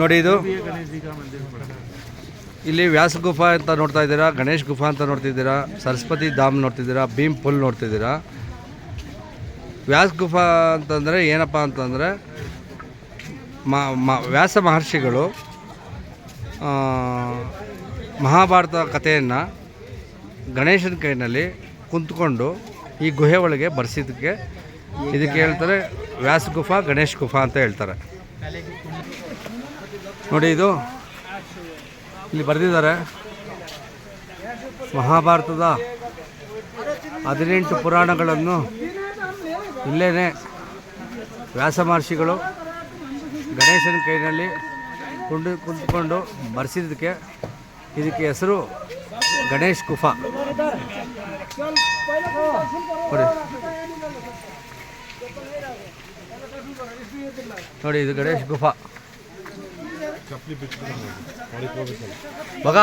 ನೋಡಿ ಇದು. ಇಲ್ಲಿ ವ್ಯಾಸ ಗುಫಾ ಅಂತ ನೋಡ್ತಾ ಇದ್ದೀರಾ, ಗಣೇಶ್ ಗುಫಾ ಅಂತ ನೋಡ್ತಿದ್ದೀರಾ, ಸರಸ್ವತಿ ಧಾಮ್ ನೋಡ್ತಿದ್ದೀರಾ, ಭೀಮ್ ಪುಲ್ ನೋಡ್ತಿದ್ದೀರಾ. ವ್ಯಾಸ ಗುಫಾ ಅಂತಂದರೆ ಏನಪ್ಪ ಅಂತಂದರೆ ವ್ಯಾಸ ಮಹರ್ಷಿಗಳು ಮಹಾಭಾರತ ಕಥೆಯನ್ನು ಗಣೇಶನ ಕೈನಲ್ಲಿ ಕುಂತ್ಕೊಂಡು ಈ ಗುಹೆ ಒಳಗೆ ಬರ್ಸಿದ್ದಕ್ಕೆ ಇದಕ್ಕೆ ಹೇಳ್ತಾರೆ ವ್ಯಾಸ ಗುಫಾ, ಗಣೇಶ್ ಗುಫಾ ಅಂತ ಹೇಳ್ತಾರೆ. ನೋಡಿ ಇದು ಇಲ್ಲಿ ಬರೆದಿದ್ದಾರೆ. ಮಹಾಭಾರತದ ಹದಿನೆಂಟು ಪುರಾಣಗಳನ್ನು ಇಲ್ಲೇ ವ್ಯಾಸ ಮಹರ್ಷಿಗಳು ಗಣೇಶನ ಕೈನಲ್ಲಿ ಕುಂಡು ಕುಂತ್ಕೊಂಡು ಬರೆಸಿದ್ದಕ್ಕೆ ಇದಕ್ಕೆ ಹೆಸರು ಗಣೇಶ್ ಗುಫಾ. ನೋಡಿ. ನೋಡಿ ಇದು ಗಣೇಶ್ ಗುಫಾ. ಬಗ